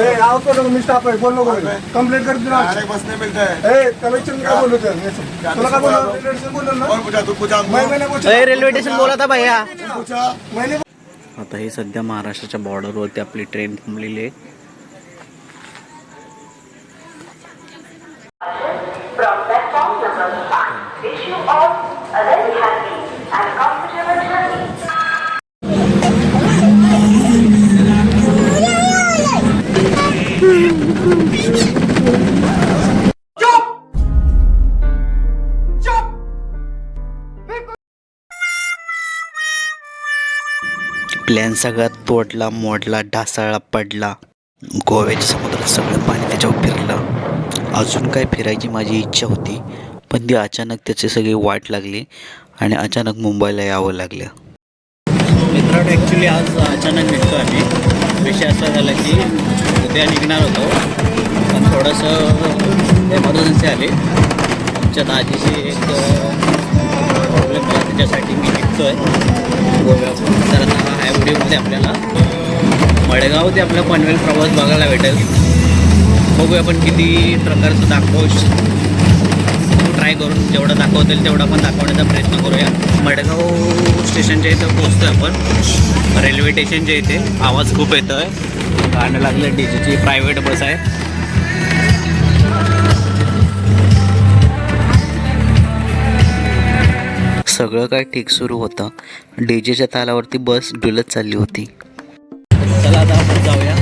ए आओ तो मी स्टाफ आहे बोल नको. कंप्लेंट कर मिलता है ए तुला रेल्वे ना? और पूछा तू पूछा मैं मैंने पूछा अरे रेल्वे स्टेशन बोला था भैया. पूछा मैंने आता हे सध्या महाराष्ट्राच्या बॉर्डरवरती आपली ट्रेन थांबलेली आहे. प्लॅन सगळा तोडला मोडला ढासळला पडला. गोव्याच्या समुद्रात सगळं पाणी त्याच्यावर फिरलं. अजून काय फिरायची माझी इच्छा होती पण ती अचानक त्याची सगळी वाट लागली आणि अचानक मुंबईला यावं लागलं. मित्रांनो ॲक्च्युली आज अचानक निघतो आम्ही. विषय असा झाला की उद्या निघणार होतो. पण थोडंसं एमर्जन्सी आली. आमच्या दाजीशी एक प्रॉब्लेम झाला त्याच्यासाठी मी निघतो आहे गोव्यातून तर व्हिडिओमध्ये आपल्याला मडगाव ते आपला पनवेल प्रवास बघायला भेटेल. बघूया आपण किती प्रकारचं दाखवू ट्राय करून जेवढं दाखवता येईल तेवढं आपण दाखवण्याचा प्रयत्न करूया. मडगाव स्टेशनच्या इथं पोचतो आपण. रेल्वे स्टेशनच्या इथे आवाज खूप येतो आहे गाणं लागलं डी जेची प्रायव्हेट बस आहे. सगळं काय ठीक सुरू होतं. डी जेच्या तालावरती बस डुलत चालली होती. चला आता आपण जाऊया.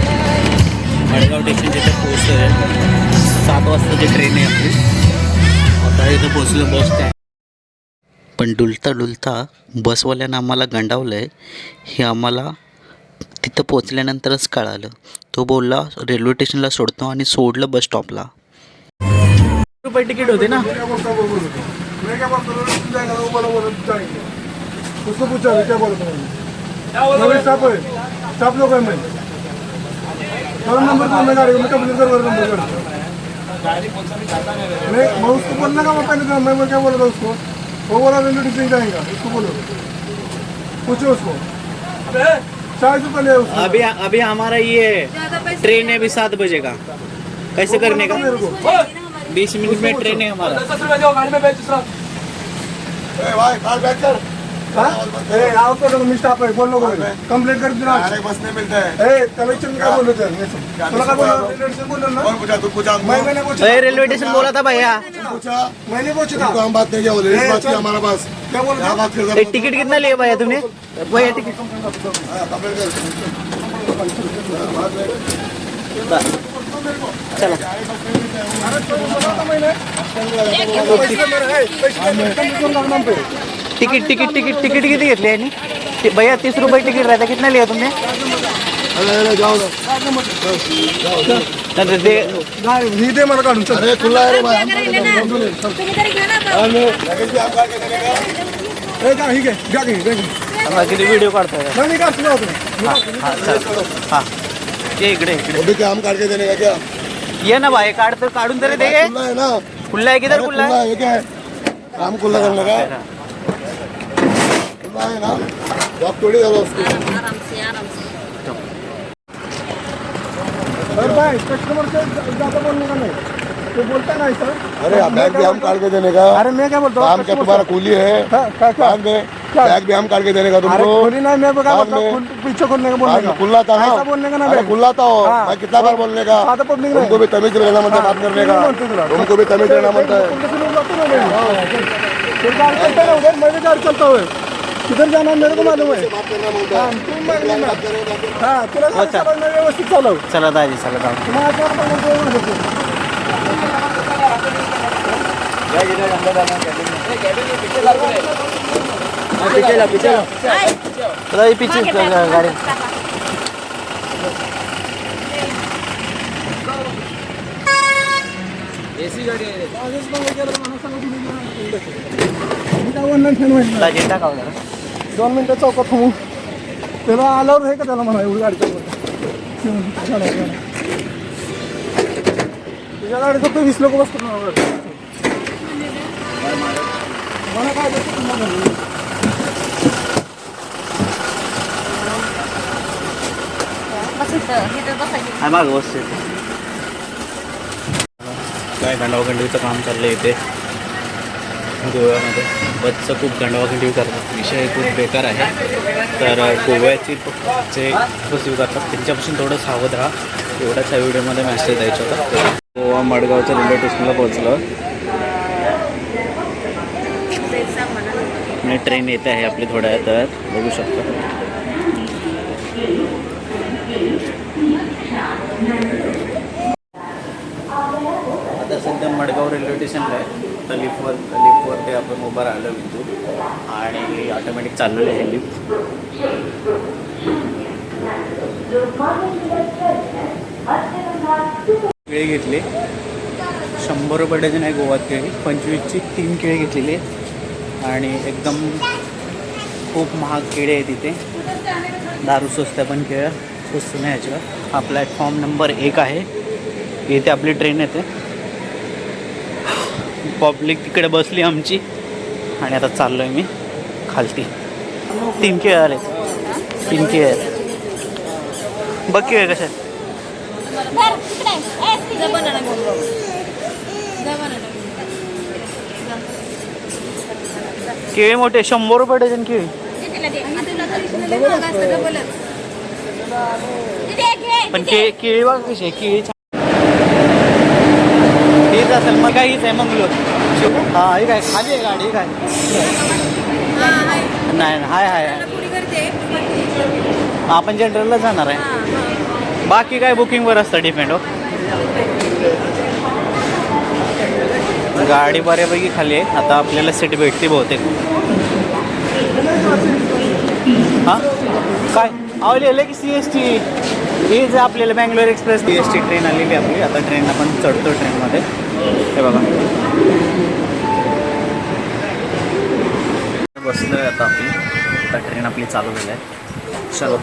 मडगाव स्टेशन तिथे पोहोचतोय सात वाजताची ट्रेन आहे आपली. आता इथं पोचलं बस स्टँड पण डुलता डुलता बसवाल्यानं आम्हाला गंडावलं आहे हे आम्हाला तिथं पोचल्यानंतरच कळालं. तो बोलला रेल्वे स्टेशनला सोडतो आणि सोडलं बस स्टॉपला रुपये तिकीट होते ना? वो बोलो हूँ तू वो तू जाएँगे। उसको पूछा क्या हूँ मैं स्टाफ है स्टाफ लोग है मैं। नंबर गाड़ी का मैं कंप्लीट कर नंबर कर मैं मैं उसको बोलना का मैं पहले था मैं क्या बोला था उसको? वो बोला रेलवे स्टेशन जाएगा। उसको बोलो। पूछो उसको। चालीस रुपये ले अभी अभी हमारा ये ट्रेन है अभी सात बजे का। कैसे करने का? बीस मिनट में ट्रेन है हमारा। भाई कार कर। हाँ? तो बोल कंप्लेंट कर बस नहीं मिलता है। ए स्टेशन ना। और पूछा तू पूछा मैं मैंने पूछा। रेल्वे स्टेशन बोला था भैया। पूछा। मैंने पूछा तो था हम बात नहीं किया बोले ए, इस बात की चल। पास। क्या बोल रहा बात कर टिकट कितना लिए भैया तुमने? भैया टिकट। चला। टिकट टिकट टिकट तिकीट भैया तीस रुपये टिकट रहता. कितना लिया तुमने दे. मला काढून व्हिडिओ ये इकडे इकडे. भी काट के देने का क्या? ये ना भाई काढ तर काढून तरी दे खुला है ना? खुल्ला आहे किधर अरे खुला है? ये क्या है? काम खुला करने का? खुला है ना? तो आप थोड़ी करो उसको। अरे भाई कस्टमर से ज़्यादा बोलने का नहीं। तो बोलता नहीं सर। अरे बैग भी हम काट के देने का? अरे मैं क्या बोलता काम क्या तुम्हारा कूली है? हाँ, क्या क्या बैग भी हम काट के देने का अरे तुमको खोली नहीं मैं क्या बाद बोलता हूँ में- खुल- पीछे खोलने का बोलने का खुला था ना ऐसा बोलने का ना अरे भाई। खुला था हाँ। मैं कितना बार बोलने का नहीं। तुमको भी तमीज रहना हाँ, बात करने नहीं बोलते तुला। का तुमको भी तमीज रहना बनता है है ना उधर मैं भी गाड़ी चलता हुए किधर जाना है मेरे को मालूम है बात करना बोलता हाँ, है तुम मैं नहीं बात करें, बात करें। हाँ तुला गाडी चल. चालवणं व्यवस्थित चालव चला दाजी चला तुम्हाला. पिचेला पिचेला पीछे गाड़ी दोन मिनिटं चौकात थांबू त्याला आल्यावर हे का त्याला म्हणा एवढी गाडी तुझ्या गाडी फक्त वीस लोक बसतो मला काय हा माग बसते काय गांडावाखंडीचं काम चाललं इथे. गोव्यामध्ये. बसचं खूप गांडावाखंडी करतात. विषय खूप बेकार आहे. तर गोव्याची जे बस करतात त्यांच्यापासून थोडं सावध राहा. एवढ्याच ह्या व्हिडिओमध्ये मेसेज द्यायचा होता. गोवा मडगावच्या रेल्वे स्टेशनला पोहोचलं. आणि ट्रेन येते आहे आपली थोड्या तर बघू शकतो. आता सध्या मडगाव रेल्वे स्टेशनला आहे. तर लिफ्टवर लिफ्टवरती आपण उभं राहिलो बिंदू आणि ऑटोमॅटिक चाललेलं आहे लिफ्ट केळी घेतली. शंभर रुपये डझन आहे गोवात केळी. पंचवीसची तीन केळी घेतलेली आहे. आणि एकदम खूप महाग खेळ आहे तिथे दारू स्वस्त आहे पण खेळ स्वस्त नाही याच्यावर हा प्लॅटफॉर्म नंबर एक आहे इथे आपली ट्रेन येते पब्लिक तिकडे बसली आमची आणि आता चाललो आहे मी खालती तीन खेळ आले तीन खेळ आहेत बघ खेळ कशा आहेत जा बनाना घेऊन बघ. जा बनाना घेऊन केळी मोठे शंभर रुपये डझन केळी पण. केळी बघ कशी आहे केळी. हेच असेल मग काहीच आहे मंगलोर हा हे काय खाली आहे गाडी काय हाय. नाही हाय हाय. आपण जनरलला जाणार आहे. बाकी काय बुकिंगवर असतं डिपेंड हो गाडी बऱ्यापैकी खाली आहे. आता आपल्याला सीट भेटते बहुतेक. हां? काय? आवलेलं की सी एस टी ही जे आपल्याला Bangalore express C S T train आलेली आहे आपली. आता ट्रेन आपण चढतो ट्रेनमध्ये हे बघा. बसलो आहे आता आपली आता ट्रेन आपली चालू झाली आहे. चलो.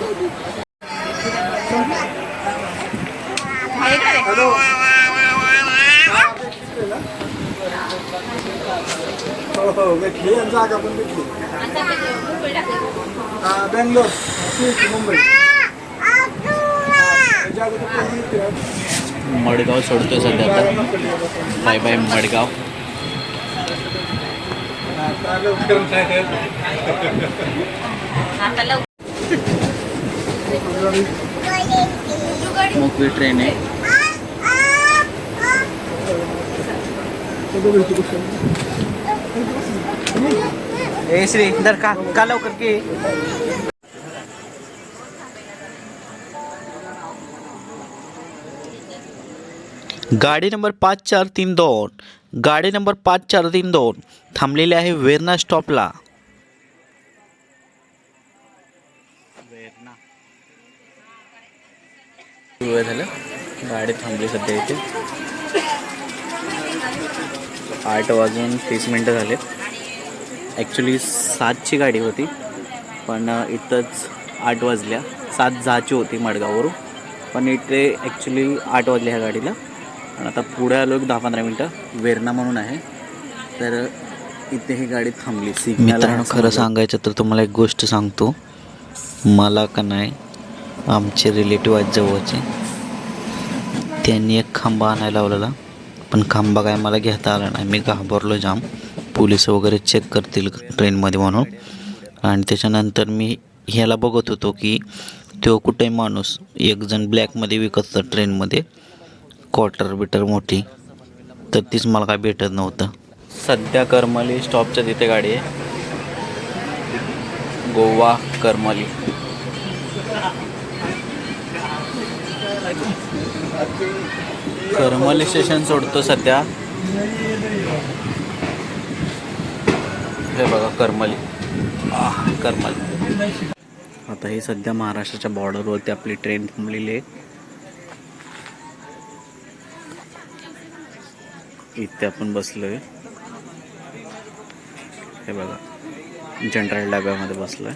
हॅलो. हो हो भेटली आणि जागा पण भेटली. हा, बँगलोर सुरत, मुंबई? मडगाव सोडतो सध्या आता बाय बाय मडगाव. मोकळी ट्रेन आहे ए श्री दर का का लवकर की? गाडी नंबर पाच चार तीन दोन. गाडी नंबर पाच चार तीन दोन. थांबलेली आहे वेर्ना स्टॉपला. वेळ झालं गाडी थांबली सध्या इथे. आठ वाजून तीस मिनटं झालेत. ॲक्च्युली सातची गाडी होती पण इथंच आठ वाजल्या. सात दहाची होती मडगाववरून पण इथे ॲक्च्युली आठ वाजले ह्या गाडीला. आणि आता पुढे आलो एक दहा पंधरा मिनटं. वेर्ना म्हणून आहे. तर इथे ही गाडी थांबली. मित्रांनो खरं सांगायचं तर तुम्हाला एक गोष्ट सांगतो. मला का नाही आमचे रिलेटिव्ह आहेत जवळचे त्यांनी एक खांबा आणायला लावलेला. पण खांबा काय मला घेता आला नाही. मी घाबरलो जाम. पोलीस वगैरे चेक करतील ट्रेनमध्ये म्हणून. आणि त्याच्यानंतर मी ह्याला बघत होतो की तो कुठे माणूस एकजण ब्लॅकमध्ये विकत होता ट्रेनमध्ये क्वार्टर बिटर मोठी. तर तीच मला काय भेटत नव्हतं. सध्या करमली स्टॉपच्या तिथे गाडी आहे. गोवा करमली. करमली स्टेशन सोडतो सध्या. हे बघा करमली. आह, करमली. आता ही सध्या महाराष्ट्राच्या बॉर्डरवरती आपली ट्रेन थांबलेली आहे. इथे आपण बसलोय. हे बघा जनरल डब्यामध्ये बसलोय.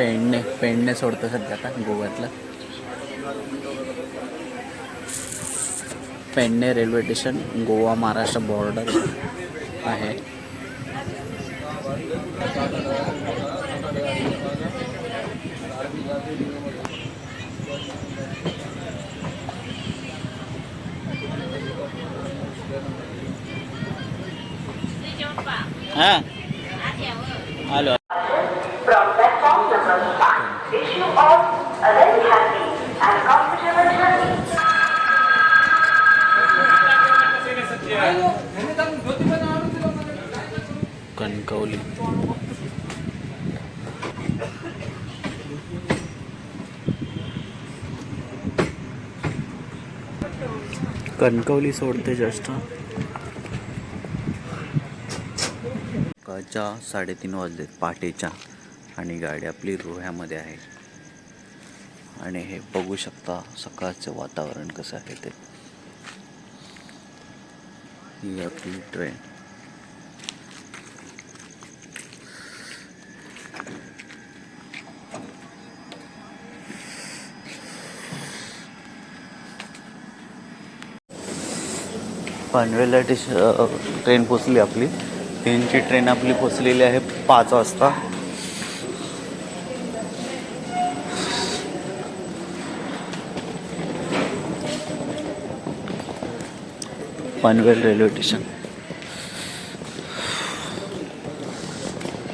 पेडणे पेडणे सोडतं सध्या आता गोव्यातलं. Pednem railway station Goa Maharashtra border आहे. हां. Hello a very happy and comfortable journey. Kankavli. Kankavli सोडते जस्ट. सकाळच्या साडेतीन वाजलेत पहाटेच्या आणि गाडी आपली रोह्यामध्ये आहे. आणि हे बघू शकता सकाळचं वातावरण कसं आहे ते. ही आपली ट्रेन पनवेलला टिश ट्रेन पोचली आपली. तीनची ट्रेन आपली पोचलेली आहे पाच वाजता. Panvel railway station.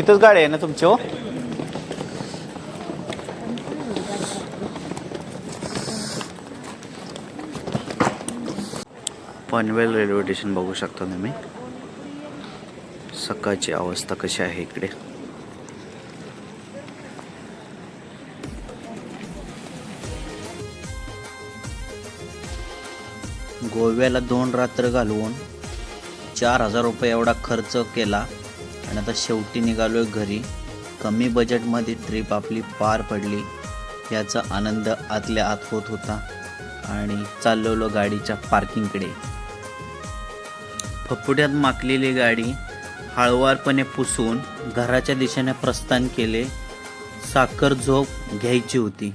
इथंच गाडी आहे ना तुमची हो? पनवेल रेल्वे स्टेशन बघू शकता तुम्ही. सकाळची अवस्था कशी आहे इकडे? गोव्याला दोन रात्र घालवून चार हजार रुपये एवढा खर्च केला. आणि आता शेवटी निघालो घरी. कमी बजेटमध्ये ट्रिप आपली पार पडली. याचा आनंद आतल्या आत होत होता. आणि चाललेलो गाडीच्या पार्किंगकडे फपुट्यात माकलेली गाडी हळवारपणे पुसून घराच्या दिशेने प्रस्थान केले. साखर झोप घ्यायची होती.